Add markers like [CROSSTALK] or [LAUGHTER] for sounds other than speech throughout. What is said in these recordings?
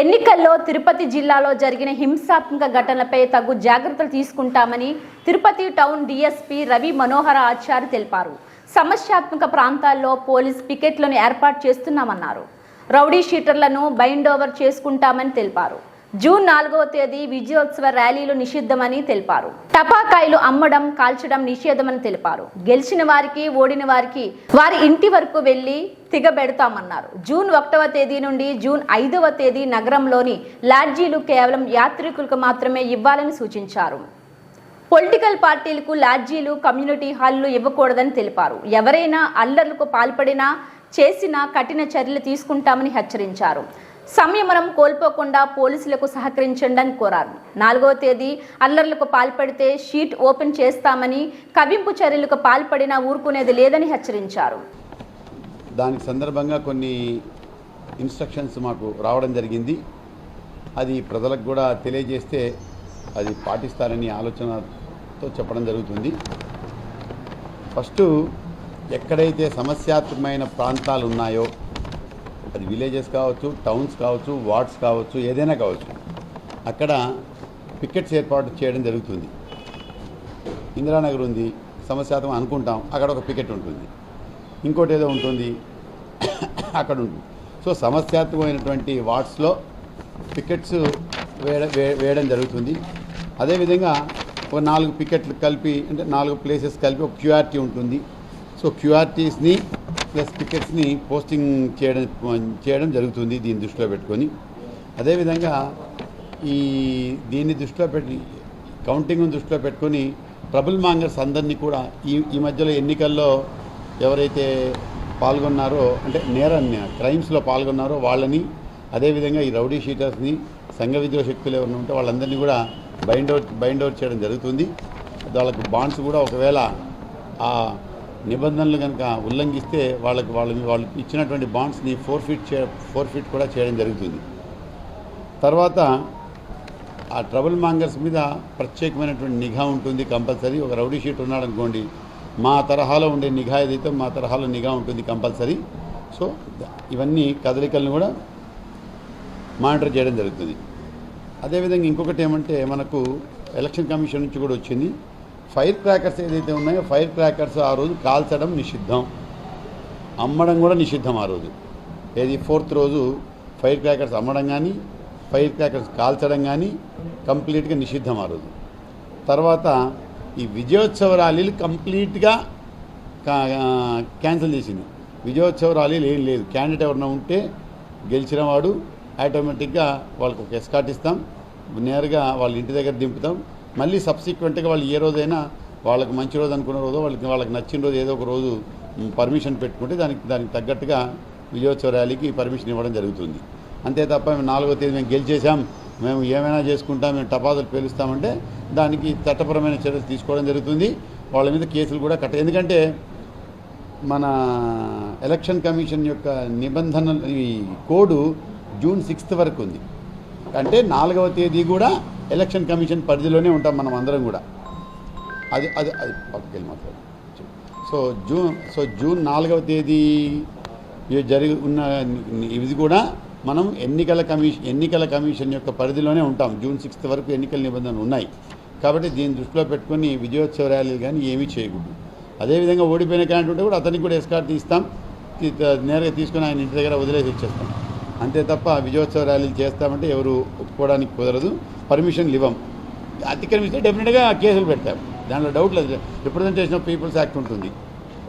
ఎన్నికల్లో తిరుపతి జిల్లాలో జరిగిన హింసాత్మక ఘటనలపై తగు జాగ్రత్తలు తీసుకుంటామని తిరుపతి టౌన్ డీఎస్పీ రవి మనోహర ఆచార్య తెలిపారు. సమస్యాత్మక ప్రాంతాల్లో పోలీస్ పికెట్లను ఏర్పాటు చేస్తున్నామన్నారు. రౌడీ షీటర్లను బైండ్ ఓవర్ చేసుకుంటామని తెలిపారు. జూన్ నాలుగవ తేదీ విజయోత్సవ ర్యాలీలు నిషిద్ధమని తెలిపారు. టపాకాయలు అమ్మడం కాల్చడం నిషేధమని తెలిపారు. గెలిచిన వారికి ఓడిన వారికి వారి ఇంటి వరకు వెళ్ళి తిగబెడతామన్నారు. జూన్ ఒకటవ తేదీ నుండి జూన్ ఐదవ తేదీ నగరంలోని లాడ్జీలు కేవలం యాత్రికులకు మాత్రమే ఇవ్వాలని సూచించారు. పొలిటికల్ పార్టీలకు లాడ్జీలు కమ్యూనిటీ హాల్లు ఇవ్వకూడదని తెలిపారు. ఎవరైనా అల్లర్లకు పాల్పడినా చేసినా కఠిన చర్యలు తీసుకుంటామని హెచ్చరించారు. సంయమనం కోల్పోకుండా పోలీసులకు సహకరించండి అని కోరారు. నాలుగో తేదీ అల్లర్లకు పాల్పడితే షీట్ ఓపెన్ చేస్తామని కవింపు చర్యలకు పాల్పడినా ఊరుకునేది లేదని హెచ్చరించారు. దానికి సందర్భంగా కొన్ని ఇన్స్ట్రక్షన్స్ మాకు రావడం జరిగింది. అది ప్రజలకు కూడా తెలియజేస్తే అది పాటిస్తారని ఆలోచనతో చెప్పడం జరుగుతుంది. ఫస్ట్ ఎక్కడైతే సమస్యాత్మకమైన ప్రాంతాలు ఉన్నాయో అది విలేజెస్ కావచ్చు టౌన్స్ కావచ్చు వార్డ్స్ కావచ్చు ఏదైనా కావచ్చు. అక్కడ పికెట్స్ ఏర్పాటు చేయడం జరుగుతుంది. ఇందిరానగర్ ఉంది సమస్యాతం అనుకుంటాం అక్కడ ఒక పికెట్ ఉంటుంది. ఇంకోటి ఏదో ఉంటుంది అక్కడ ఉంటుంది. సో సమస్యాత్మకమైనటువంటి వార్డ్స్లో పికెట్స్ వేయడం వేయడం జరుగుతుంది. అదేవిధంగా ఒక నాలుగు పికెట్లు కలిపి అంటే నాలుగు ప్లేసెస్ కలిపి ఒక క్యూఆర్టీ ఉంటుంది. సో క్యూఆర్టీస్ని ప్లస్ పికెట్స్ని పోస్టింగ్ చేయడం చేయడం జరుగుతుంది దీన్ని దృష్టిలో పెట్టుకొని. అదేవిధంగా ఈ దీన్ని దృష్టిలో పెట్టి కౌంటింగ్ను దృష్టిలో పెట్టుకొని ట్రబుల్ మాంగర్స్ అందరినీ కూడా ఈ ఈ మధ్యలో ఎన్నికల్లో ఎవరైతే పాల్గొన్నారో అంటే నేరాన్ని క్రైమ్స్లో పాల్గొన్నారో వాళ్ళని అదేవిధంగా ఈ రౌడీ షీటర్స్ని సంఘ విద్రోహ శక్తులు ఎవరిని ఉంటే వాళ్ళందరినీ కూడా బైండ్ అవుట్ బైండ్ అవుట్ చేయడం జరుగుతుంది. వాళ్ళకు బాండ్స్ కూడా ఒకవేళ నిబంధనలు కనుక ఉల్లంఘిస్తే వాళ్ళకి వాళ్ళు వాళ్ళు ఇచ్చినటువంటి బాండ్స్ని ఫోర్ ఫీట్ చే ఫోర్ ఫీట్ కూడా చేయడం జరుగుతుంది. తర్వాత ఆ ట్రబుల్ మాంగర్స్ మీద ప్రత్యేకమైనటువంటి నిఘా ఉంటుంది కంపల్సరీ. ఒక రౌడీ షీట్ ఉన్నాడు అనుకోండి మా తరహాలో ఉండే నిఘా ఏదైతే మా తరహాలో నిఘా ఉంటుంది కంపల్సరీ. సో ఇవన్నీ కదలికలను కూడా మానిటర్ చేయడం జరుగుతుంది. అదేవిధంగా ఇంకొకటి ఏమంటే మనకు ఎలక్షన్ కమిషన్ నుంచి కూడా వచ్చింది. ఫైర్ క్రాకర్స్ ఏదైతే ఉన్నాయో ఫైర్ క్రాకర్స్ ఆ రోజు కాల్చడం నిషిద్ధం. అమ్మడం కూడా నిషిద్ధం ఆ రోజు. ఏది? ఫోర్త్ రోజు ఫైర్ క్రాకర్స్ అమ్మడం కానీ ఫైర్ క్రాకర్స్ కాల్చడం కానీ కంప్లీట్గా నిషిద్ధం ఆ రోజు. తర్వాత ఈ విజయోత్సవ ర్యాలీలు కంప్లీట్గా కా- క్యాన్సిల్ చేసింది. విజయోత్సవ ర్యాలీలు ఏం లేదు. క్యాండిడేట్ ఎవరైనా ఉంటే గెలిచిన వాడు ఆటోమేటిక్గా వాళ్ళకి ఒక ఎస్కాట్ ఇస్తాం. నేరుగా వాళ్ళ ఇంటి దగ్గర దింపుతాం. మళ్ళీ సబ్సిక్వెంట్గా వాళ్ళు ఏ రోజైనా వాళ్ళకి మంచి రోజు అనుకున్న రోజు వాళ్ళకి వాళ్ళకి నచ్చిన రోజు ఏదో ఒక రోజు పర్మిషన్ పెట్టుకుంటే దానికి దానికి తగ్గట్టుగా విజయోత్సవ ర్యాలీకి పర్మిషన్ ఇవ్వడం జరుగుతుంది. అంతే తప్ప మేము నాలుగో తేదీ మేము గెలిచేసాం మేము ఏమైనా చేసుకుంటాం మేము టపాసులు పేలుస్తామంటే దానికి చట్టపరమైన చర్యలు తీసుకోవడం జరుగుతుంది. వాళ్ళ మీద కేసులు కూడా కట్ట ఎందుకంటే మన ఎలక్షన్ కమిషన్ యొక్క నిబంధనలు ఈ కోడ్ జూన్ సిక్స్త్ వరకు ఉంది. అంటే నాలుగవ తేదీ కూడా ఎలక్షన్ కమిషన్ పరిధిలోనే ఉంటాం మనం అందరం కూడా. అది అది అది పక్కకి వెళ్ళి మాట్లాడు. సో జూన్ సో జూన్ నాలుగవ తేదీ జరిగి ఉన్న ఇది కూడా మనం ఎన్నికల కమిషన్ ఎన్నికల కమిషన్ యొక్క పరిధిలోనే ఉంటాం. జూన్ సిక్స్త్ వరకు ఎన్నికల నిబంధనలు ఉన్నాయి. కాబట్టి దీన్ని దృష్టిలో పెట్టుకొని విజయోత్సవ ర్యాలీలు కానీ ఏమీ చేయకూడదు. అదేవిధంగా ఓడిపోయిన క్యాండిడేట్ ఉంటే కూడా అతనికి కూడా ఎస్కార్ట్ తీస్తాం. నేరుగా తీసుకొని ఆయన ఇంటి దగ్గర వదిలేసి వచ్చేస్తాం. అంతే తప్ప విజయోత్సవ ర్యాలీలు చేస్తామంటే ఎవరు ఒప్పుకోవడానికి కుదరదు. పర్మిషన్లు ఇవ్వం అతిక్రమిస్తే డెఫినెట్గా కేసులు పెడతాం. దాంట్లో డౌట్ లేదు. రిప్రజెంటేషన్ ఆఫ్ పీపుల్స్ యాక్ట్ ఉంటుంది.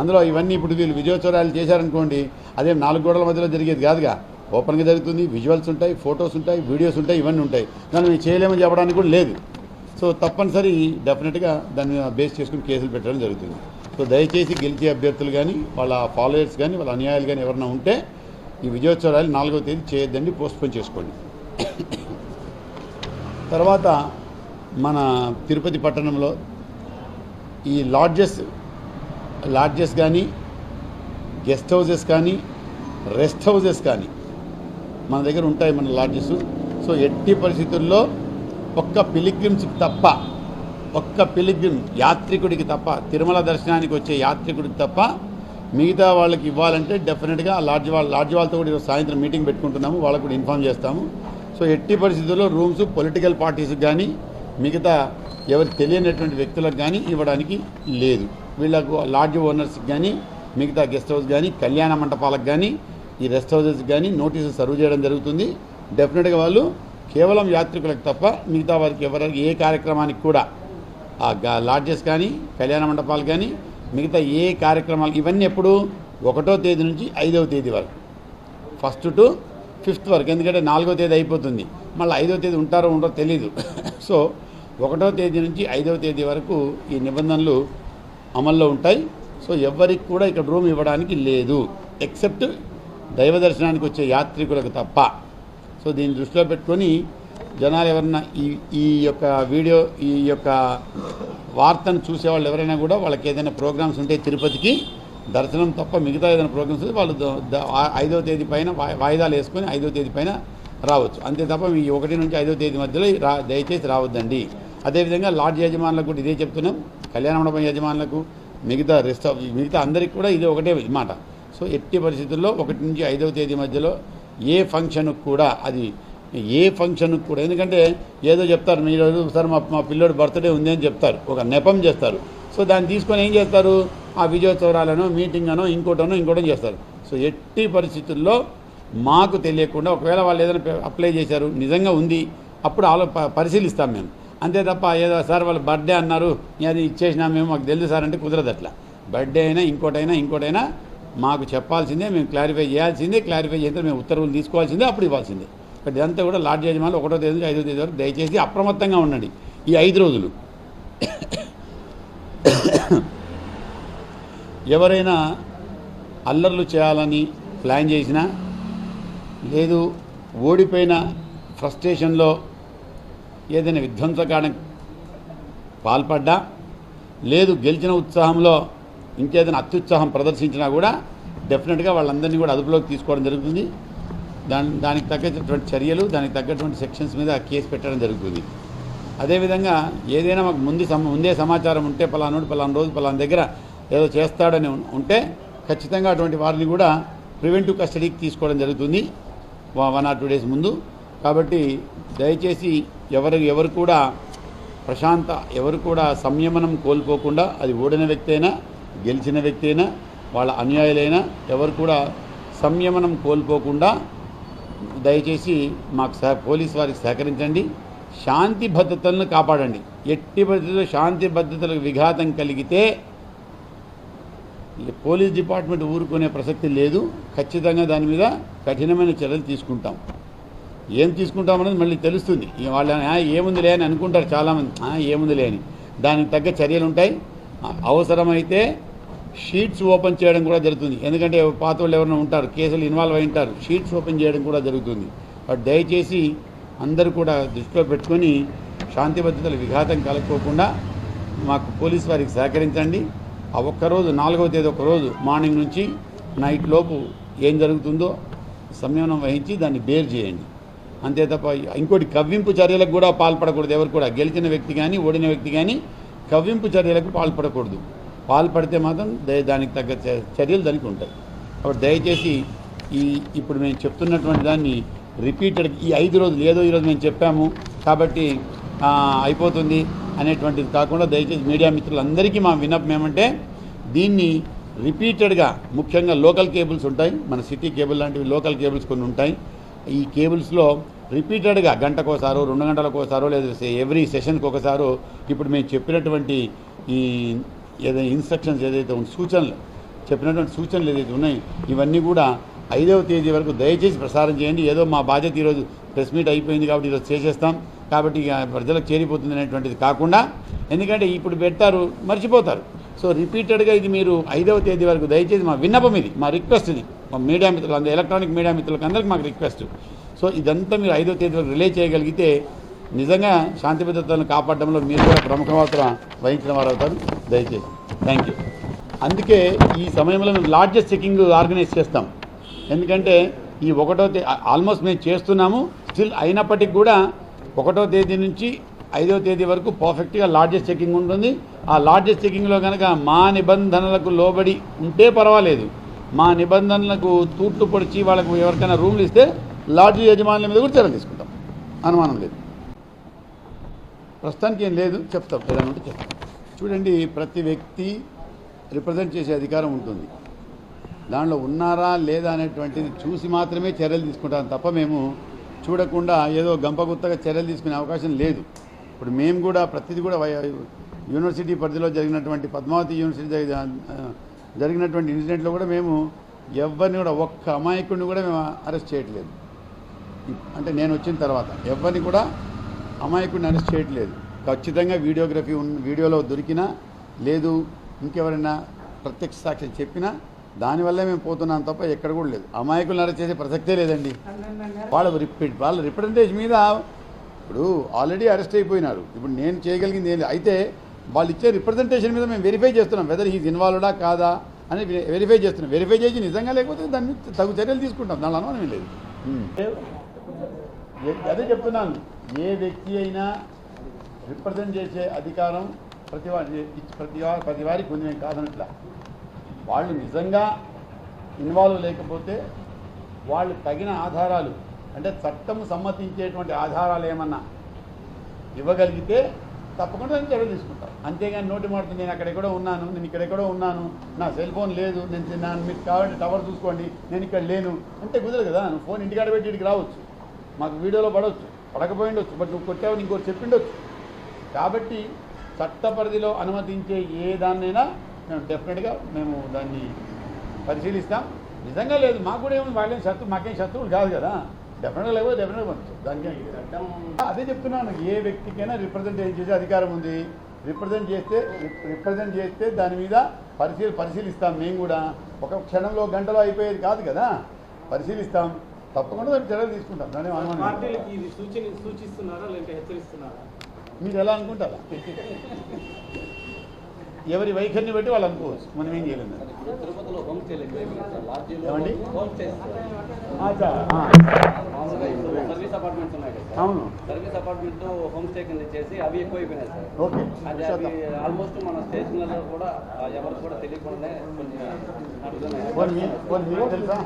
అందులో ఇవన్నీ ఇప్పుడు వీళ్ళు విజయోత్సవ ర్యాలీలు చేశారనుకోండి అదే నాలుగు గోడల మధ్యలో జరిగేది కాదుగా. ఓపెన్గా జరుగుతుంది విజువల్స్ ఉంటాయి ఫొటోస్ ఉంటాయి వీడియోస్ ఉంటాయి ఇవన్నీ ఉంటాయి. దాన్ని మేము చేయలేమని చెప్పడానికి కూడా లేదు. సో తప్పనిసరి డెఫినెట్గా దాన్ని బేస్ చేసుకుని కేసులు పెట్టడం జరుగుతుంది. సో దయచేసి గెలిచే అభ్యర్థులు కానీ వాళ్ళ ఫాలోయర్స్ కానీ వాళ్ళ అనుయాయులు కానీ ఎవరైనా ఉంటే ఈ విజయోత్సవాలు ర్యాలీ నాలుగో తేదీ చేయొద్దండి పోస్ట్పోన్ చేసుకోండి. తర్వాత మన తిరుపతి పట్టణంలో ఈ లాడ్జెస్ లాడ్జెస్ కానీ గెస్ట్ హౌజెస్ కానీ రెస్ట్ హౌజెస్ కానీ మన దగ్గర ఉంటాయి మన లాడ్జెస్. సో ఎట్టి పరిస్థితుల్లో ఒక్క పిలిగ్రిమ్స్ తప్ప ఒక్క పిలిగ్రిమ్ యాత్రికుడికి తప్ప తిరుమల దర్శనానికి వచ్చే యాత్రికుడికి తప్ప మిగతా వాళ్ళకి ఇవ్వాలంటే డెఫినెట్గా లాడ్జ్ వాళ్ళ లాడ్జ్ వాళ్ళతో కూడా ఈరోజు సాయంత్రం మీటింగ్ పెట్టుకుంటున్నాము వాళ్ళకు కూడా ఇన్ఫామ్ చేస్తాము. సో ఎట్టి పరిస్థితుల్లో రూమ్స్ పొలిటికల్ పార్టీస్కి కానీ మిగతా ఎవరు తెలియనటువంటి వ్యక్తులకు కానీ ఇవ్వడానికి లేదు. వీళ్ళకు లాడ్జ్ ఓనర్స్కి కానీ మిగతా గెస్ట్ హౌస్ కానీ కళ్యాణ మంటపాలకు కానీ ఈ రెస్ట్ హౌసెస్ కానీ నోటీసులు సర్వ్ చేయడం జరుగుతుంది. డెఫినెట్గా వాళ్ళు కేవలం యాత్రికులకు తప్ప మిగతా వారికి ఎవరికి ఏ కార్యక్రమానికి కూడా ఆ లాడ్జెస్ కానీ కళ్యాణ మండపాలు కానీ మిగతా ఏ కార్యక్రమాలు ఇవన్నీ ఎప్పుడు? ఒకటో తేదీ నుంచి ఐదవ తేదీ వరకు. ఫస్ట్ టు ఫిఫ్త్ వరకు. ఎందుకంటే నాలుగో తేదీ అయిపోతుంది. మళ్ళీ ఐదో తేదీ ఉంటారో ఉండరో తెలీదు. [LAUGHS] సో ఒకటో తేదీ నుంచి ఐదవ తేదీ వరకు ఈ నిబంధనలు అమల్లో ఉంటాయి. సో ఎవరికి కూడా ఇక్కడ రూమ్ ఇవ్వడానికి లేదు. ఎక్సెప్ట్ దైవ దర్శనానికి వచ్చే యాత్రికులకు తప్ప. సో దీన్ని దృష్టిలో పెట్టుకొని జనాలు ఎవరన్నా ఈ ఈ యొక్క వీడియో ఈ యొక్క వార్తను చూసేవాళ్ళు ఎవరైనా కూడా వాళ్ళకి ఏదైనా ప్రోగ్రామ్స్ ఉంటే తిరుపతికి దర్శనం తప్ప మిగతా ఏదైనా ప్రోగ్రామ్స్ వాళ్ళు ఐదవ ఐదో తేదీ పైన వాయిదాలు వేసుకొని ఐదో తేదీ పైన రావచ్చు. అంతే తప్ప మీ ఒకటి నుంచి ఐదో తేదీ మధ్యలో రా దయచేసి రావద్దండి. అదేవిధంగా లాడ్జ్ యజమానులకు కూడా ఇదే చెప్తున్నాం. కళ్యాణ మండపం యజమానులకు మిగతా రెస్ట్ ఆఫ్ మిగతా అందరికి కూడా ఇది ఒకటే మాట. సో ఎట్టి పరిస్థితుల్లో ఒకటి నుంచి ఐదవ తేదీ మధ్యలో ఏ ఫంక్షన్కి కూడా అది ఏ ఫంక్షన్కి కూడా. ఎందుకంటే ఏదో చెప్తారు మీరు సార్ మా మా పిల్లోడు బర్త్డే ఉంది అని చెప్తారు. ఒక నెపం చేస్తారు. సో దాన్ని తీసుకొని ఏం చేస్తారు? ఆ విజయోత్సవాలను మీటింగ్ అనో ఇంకోటనో ఇంకోటో చేస్తారు. సో ఎట్టి పరిస్థితుల్లో మాకు తెలియకుండా ఒకవేళ వాళ్ళు ఏదైనా అప్లై చేశారు నిజంగా ఉంది అప్పుడు ఆలో పరిశీలిస్తాం మేము. అంతే తప్ప ఏదో సార్ వాళ్ళు బర్త్డే అన్నారు అది ఇచ్చేసినా మేము మాకు తెలుసు సార్ అంటే కుదరదు అట్లా. బర్త్డే అయినా ఇంకోటైనా ఇంకోటైనా మాకు చెప్పాల్సిందే మేము క్లారిఫై చేయాల్సిందే క్లారిఫై చేస్తే మేము ఉత్తర్వులు తీసుకోవాల్సిందే అప్పుడు ఇవ్వాల్సిందే. ఇదంతా కూడా లాడ్జ్ యజమానులు ఒకటో తేదీ నుంచి ఐదో తేదీ వరకు దయచేసి అప్రమత్తంగా ఉండండి. ఈ ఐదు రోజులు. ఎవరైనా అల్లర్లు చేయాలని ప్లాన్ చేసినా లేదు ఓడిపోయిన ఫ్రస్ట్రేషన్లో ఏదైనా విధ్వంసకాండం పాల్పడ్డా లేదు గెలిచిన ఉత్సాహంలో ఇంకేదైనా అత్యుత్సాహం ప్రదర్శించినా కూడా డెఫినెట్గా వాళ్ళందరినీ కూడా అదుపులోకి తీసుకోవడం జరుగుతుంది. దాని దానికి తగ్గటువంటి చర్యలు దానికి తగ్గటువంటి సెక్షన్స్ మీద కేసు పెట్టడం జరుగుతుంది. అదేవిధంగా ఏదైనా మాకు ముందు సమ ముందే సమాచారం ఉంటే పలానోడు పలానా రోజు పలానా దగ్గర ఏదో చేస్తాడని ఉంటే ఖచ్చితంగా అటువంటి వారిని కూడా ప్రివెంటివ్ కస్టడీకి తీసుకోవడం జరుగుతుంది. వన్ ఆర్ టూ డేస్ ముందు. కాబట్టి దయచేసి ఎవరు ఎవరు కూడా ప్రశాంత ఎవరు కూడా సంయమనం కోల్పోకుండా అది ఓడిన వ్యక్తి అయినా గెలిచిన వ్యక్తి అయినా వాళ్ళ అన్యాయులైనా ఎవరు కూడా సంయమనం కోల్పోకుండా దయచేసి మాకు సహ పోలీస్ వారికి సహకరించండి. శాంతి భద్రతలను కాపాడండి. ఎట్టి పరిస్థితుల్లో శాంతి భద్రతలకు విఘాతం కలిగితే పోలీస్ డిపార్ట్మెంట్ ఊరుకునే ప్రసక్తి లేదు. ఖచ్చితంగా దాని మీద కఠినమైన చర్యలు తీసుకుంటాం. ఏం తీసుకుంటామనేది మళ్ళీ తెలుస్తుంది. వాళ్ళ ఏముందిలే అని అనుకుంటారు చాలామంది. "ఆ, ఏముందిలే అని. దానికి తగ్గ చర్యలు ఉంటాయి. అవసరమైతే షీట్స్ ఓపెన్ చేయడం కూడా జరుగుతుంది. ఎందుకంటే పాత వాళ్ళు ఎవరైనా ఉంటారు కేసులు ఇన్వాల్వ్ అయి ఉంటారు షీట్స్ ఓపెన్ చేయడం కూడా జరుగుతుంది. బట్ దయచేసి అందరూ కూడా దృష్టిలో పెట్టుకొని శాంతి భద్రతలు విఘాతం కలగకోకుండా మాకు పోలీస్ వారికి సహకరించండి. ఆ ఒక్కరోజు నాలుగవ తేదీ ఒక రోజు మార్నింగ్ నుంచి నైట్ లోపు ఏం జరుగుతుందో సంయమనం వహించి దాన్ని బేర్ చేయండి. అంతే తప్ప ఇంకోటి కవ్వింపు చర్యలకు కూడా పాల్పడకూడదు. ఎవరు కూడా గెలిచిన వ్యక్తి కానీ ఓడిన వ్యక్తి కానీ కవ్వింపు చర్యలకు పాల్పడకూడదు. పాల్పడితే మాత్రం ద- దానికి తగ్గ చ- చర్యలు దానికి ఉంటాయి. కాబట్టి దయచేసి ఈ ఇప్పుడు మేము చెప్తున్నటువంటి దాన్ని రిపీటెడ్ ఈ ఐదు రోజులు ఏదో ఈరోజు మేము చెప్పాము కాబట్టి అయిపోతుంది అనేటువంటిది కాకుండా దయచేసి మీడియా మిత్రులందరికీ మా విన్నపం ఏమంటే దీన్ని రిపీటెడ్గా ముఖ్యంగా లోకల్ కేబుల్స్ ఉంటాయి మన సిటీ కేబుల్ లాంటివి లోకల్ కేబుల్స్ కొన్ని ఉంటాయి. ఈ కేబుల్స్లో రిపీటెడ్గా గంటకోసారో రెండు గంటలకోసారో లేదా ఎవ్రీ సెషన్కి ఒకసారో ఇప్పుడు మేము చెప్పినటువంటి ఈ ఏదైనా ఇన్స్ట్రక్షన్స్ ఏదైతే ఉన్న సూచనలు చెప్పినటువంటి సూచనలు ఏదైతే ఉన్నాయో ఇవన్నీ కూడా ఐదవ తేదీ వరకు దయచేసి ప్రసారం చేయండి. ఏదో మా బాధ్యత ఈరోజు ప్రెస్ మీట్ అయిపోయింది కాబట్టి ఈరోజు చేసేస్తాం. కాబట్టి ఇక ప్రజలకు చేరిపోతుంది అనేటువంటిది కాకుండా ఎందుకంటే ఇప్పుడు పెడతారు మర్చిపోతారు. సో రిపీటెడ్గా ఇది మీరు ఐదవ తేదీ వరకు దయచేసి మా విన్నపం ఇది మా రిక్వెస్ట్ ఇది. మా మీడియా మిత్రులు అందరూ ఎలక్ట్రానిక్ మీడియా మిత్రులకు అందరికీ మాకు రిక్వెస్ట్. సో ఇదంతా మీరు ఐదవ తేదీ వరకు రిలే చేయగలిగితే నిజంగా శాంతి భద్రతలను కాపాడడంలో మీరు కూడా ప్రముఖ పాత్ర వహించిన వారు అవుతారు దయచేసి. థ్యాంక్ యూ అందుకే ఈ సమయంలో మేము లార్జెస్ట్ చెకింగ్ ఆర్గనైజ్ చేస్తాం. ఎందుకంటే ఈ ఒకటో తే ఆల్మోస్ట్ మేము చేస్తున్నాము. స్టిల్ అయినప్పటికీ కూడా ఒకటో తేదీ నుంచి ఐదో తేదీ వరకు పర్ఫెక్ట్గా లార్జెస్ట్ చెకింగ్ ఉంటుంది. ఆ లార్జెస్ట్ చెకింగ్లో కనుక మా నిబంధనలకు లోబడి ఉంటే పర్వాలేదు. మా నిబంధనలకు తూట్లు పొడిచి వాళ్ళకు ఎవరికైనా రూమ్లు ఇస్తే లాడ్జ్ యజమానుల మీద కూడా చర్యలు తీసుకుంటాం. అనుమానం లేదు. ప్రస్తుతానికి ఏం లేదు. చెప్తాం. ఏదైనా ఉంటే చెప్తాం. చూడండి ప్రతి వ్యక్తి రిప్రజెంట్ చేసే అధికారం ఉంటుంది. దానిలో ఉన్నారా లేదా అనేటువంటిది చూసి మాత్రమే చర్యలు తీసుకుంటాం తప్ప మేము చూడకుండా ఏదో గంపగుత్తగా చర్యలు తీసుకునే అవకాశం లేదు. ఇప్పుడు మేము కూడా ప్రతిదీ కూడా వై- యూనివర్సిటీ పరిధిలో జరిగినటువంటి పద్మావతి యూనివర్సిటీ జరిగినటువంటి ఇన్సిడెంట్లో కూడా మేము ఎవరిని కూడా ఒక్క అమాయకుడిని కూడా మేము అరెస్ట్ చేయట్లేదు. అంటే నేను వచ్చిన తర్వాత ఎవరిని కూడా అమాయకుడిని అరెస్ట్ చేయట్లేదు. ఖచ్చితంగా వీడియోగ్రఫీ వీడియోలో దొరికినా లేదు ఇంకెవరైనా ప్రత్యక్ష సాక్ష్యం చెప్పినా దానివల్లే మేము పోతున్నాం తప్ప ఎక్కడ కూడా లేదు. అమాయకులను అరెస్ట్ చేసే ప్రసక్తే లేదండి. వాళ్ళ రిపీట్ వాళ్ళ రిప్రజెంటేజ్ మీద ఇప్పుడు ఆల్రెడీ అరెస్ట్ అయిపోయినారు. ఇప్పుడు నేను చేయగలిగింది ఏం అయితే వాళ్ళు ఇచ్చే రిప్రజెంటేషన్ మీద మేము వెరిఫై చేస్తున్నాం. వెదర్ హీజ్ ఇన్వాల్వ్డా కాదా అని వెరిఫై చేస్తున్నాం. వెరిఫై చేసి నిజంగా లేకపోతే దాన్ని తగు చర్యలు తీసుకుంటాం. దానిలో అనుమానం లేదు. అదే చెప్తున్నాను. ఏ వ్యక్తి అయినా రిప్రజెంట్ చేసే అధికారం ప్రతి వారి ప్రతి వారి ప్రతి వారికి ఉంది మేము కాదనట్లా. వాళ్ళు నిజంగా ఇన్వాల్వ్ లేకపోతే వాళ్ళు తగిన ఆధారాలు అంటే చట్టం సమ్మతించేటువంటి ఆధారాలు ఏమన్నా ఇవ్వగలిగితే తప్పకుండా నేను చర్య తీసుకుంటాం అంతేగాని నోటి మాట నేను అక్కడెక్కడో ఉన్నాను నేను ఇక్కడెక్కడో ఉన్నాను నా సెల్ ఫోన్ లేదు నేను తిన్నాను మీకు కావాలంటే టవర్ చూసుకోండి నేను ఇక్కడ లేను అంటే కుదరదు కదా. నువ్వు ఫోన్ ఇంటికాడ పెట్టి ఇక్కడికి రావచ్చు. మాకు వీడియోలో పడవచ్చు పడకపోయిండొచ్చు బట్ నువ్వు కొట్టావు ఇంకోటి చెప్పిండొచ్చు. కాబట్టి చట్ట పరిధిలో అనుమతించే ఏ దాన్నైనా మేము డెఫినెట్గా మేము దాన్ని పరిశీలిస్తాం. నిజంగా లేదు మాకు కూడా ఏమి వాళ్ళేం శత్రు మాకేం శత్రువులు కాదు కదా. డెఫినెట్గా లేకపోతే డెఫినెట్గా పంపిస్తాం దానికి అదే చెప్తున్నాను ఏ వ్యక్తికైనా రిప్రజెంట్ చేసే అధికారం ఉంది. రిప్రజెంట్ చేస్తే రిప్రజెంట్ చేస్తే దాని మీద పరిశీలి పరిశీలిస్తాం మేము కూడా. ఒక క్షణంలో గంటలో అయిపోయేది కాదు కదా. పరిశీలిస్తాం. తప్పకుండా చర్యలు తీసుకుంటాం. దాని అనుమానం లేదు. పార్టీలకి ఇది సూచన సూచిస్తున్నారా లేదంటే హెచ్చరిస్తున్నారా? మీరు ఎలా అనుకుంటారా? ఎవరి వైఖరిని బట్టి వాళ్ళు అనుకోవచ్చు. మనం ఏం లాడ్జీలో ఏమండి? అవును. సర్వీస్ అపార్ట్మెంట్ హోమ్ స్టే కింద చేసి అవి ఎక్కువైపోయినాయి సార్. ఓకే. అది ఆల్మోస్ట్ మన స్టేషన్లలో కూడా ఎవరికి కూడా మీకు తెలుసా?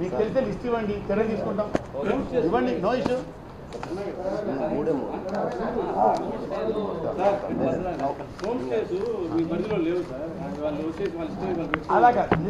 మీకు తెలిసే లిస్ట్ ఇవ్వండి. చర్య తీసుకుంటాం. ఇవ్వండి నో ఇష్యూ. హోమ్ స్టేస్ మీ పరిధిలో లేవు సార్. వాళ్ళు వచ్చేసి వాళ్ళ ఇష్టం